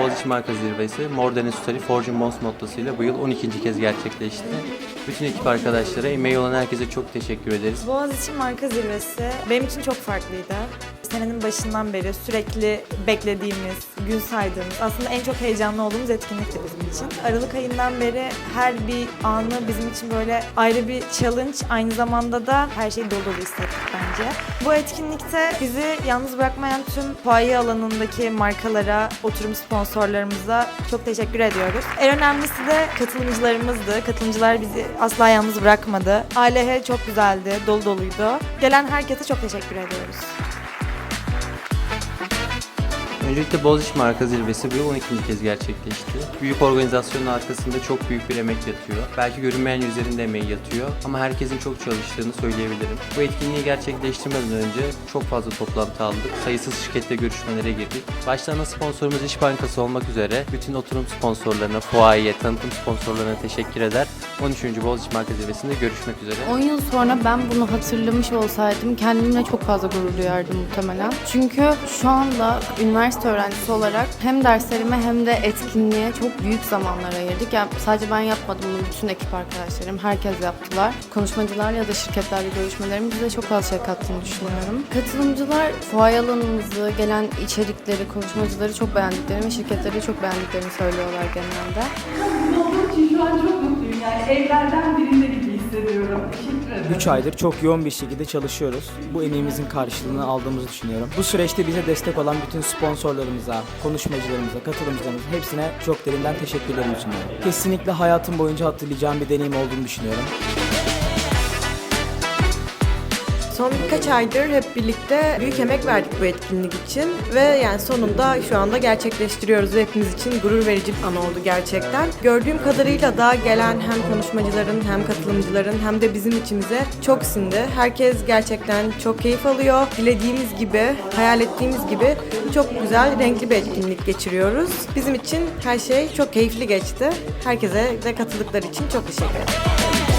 Boğaziçi Marka Zirvesi More Than Story Forging Bonds mottosuyla bu yıl 12. kez gerçekleşti. Bütün ekip arkadaşlara, emeği olan herkese çok teşekkür ederiz. Boğaziçi Marka Zirvesi benim için çok farklıydı. Senenin başından beri sürekli beklediğimiz, gün saydığımız, aslında en çok heyecanlı olduğumuz etkinlikti bizim için. Aralık ayından beri her bir anı bizim için böyle ayrı bir challenge, aynı zamanda da her şeyi dolu dolu hissettik bence. Bu etkinlikte bizi yalnız bırakmayan tüm fuaye alanındaki markalara, oturum sponsorlarımıza çok teşekkür ediyoruz. En önemlisi de katılımcılarımızdı. Katılımcılar bizi asla yalnız bırakmadı. ALH çok güzeldi, dolu doluydu. Gelen herkese çok teşekkür ediyoruz. Öncelikle Boğaziçi Marka Zirvesi bu yıl 12. kez gerçekleşti. Büyük organizasyonun arkasında çok büyük bir emek yatıyor. Belki görünmeyen yüzlerin de emeği yatıyor ama herkesin çok çalıştığını söyleyebilirim. Bu etkinliği gerçekleştirmeden önce çok fazla toplantı aldık. Sayısız şirketle görüşmelere girdik. Başta ana sponsorumuz İş Bankası olmak üzere bütün oturum sponsorlarına, fuaye, tanıtım sponsorlarına teşekkür eder. 13. Boğaziçi Marka Zirvesi'nde görüşmek üzere. 10 yıl sonra ben bunu hatırlamış olsaydım kendimle çok fazla gurur duyardım muhtemelen. Çünkü şu anda üniversite öğrencisi olarak hem derslerime hem de etkinliğe çok büyük zamanlar ayırdık. Yani sadece ben yapmadım bunu bütün ekip arkadaşlarım, herkes yaptılar. Konuşmacılar ya da şirketlerle görüşmelerim bize çok fazla şey kattığını düşünüyorum. Katılımcılar fuaye alanımızı, gelen içerikleri, konuşmacıları çok beğendiklerini ve şirketleri çok beğendiklerini söylüyorlar genelde. olduğum için şu an çok mutluyum. Yani evlerden birinde 3 aydır çok yoğun bir şekilde çalışıyoruz. Bu emeğimizin karşılığını aldığımızı düşünüyorum. Bu süreçte bize destek olan bütün sponsorlarımıza, konuşmacılarımıza, katılımcılarımıza hepsine çok derinden teşekkürlerimi sunuyorum. Kesinlikle hayatım boyunca hatırlayacağım bir deneyim olduğunu düşünüyorum. Son birkaç aydır hep birlikte büyük emek verdik bu etkinlik için ve yani sonunda şu anda gerçekleştiriyoruz ve hepimiz için gurur verici bir an oldu gerçekten. Gördüğüm kadarıyla da gelen hem konuşmacıların hem katılımcıların hem de bizim içimize çok sindi. Herkes gerçekten çok keyif alıyor. Dilediğimiz gibi, hayal ettiğimiz gibi çok güzel, renkli bir etkinlik geçiriyoruz. Bizim için her şey çok keyifli geçti. Herkese de katıldıkları için çok teşekkür ederim.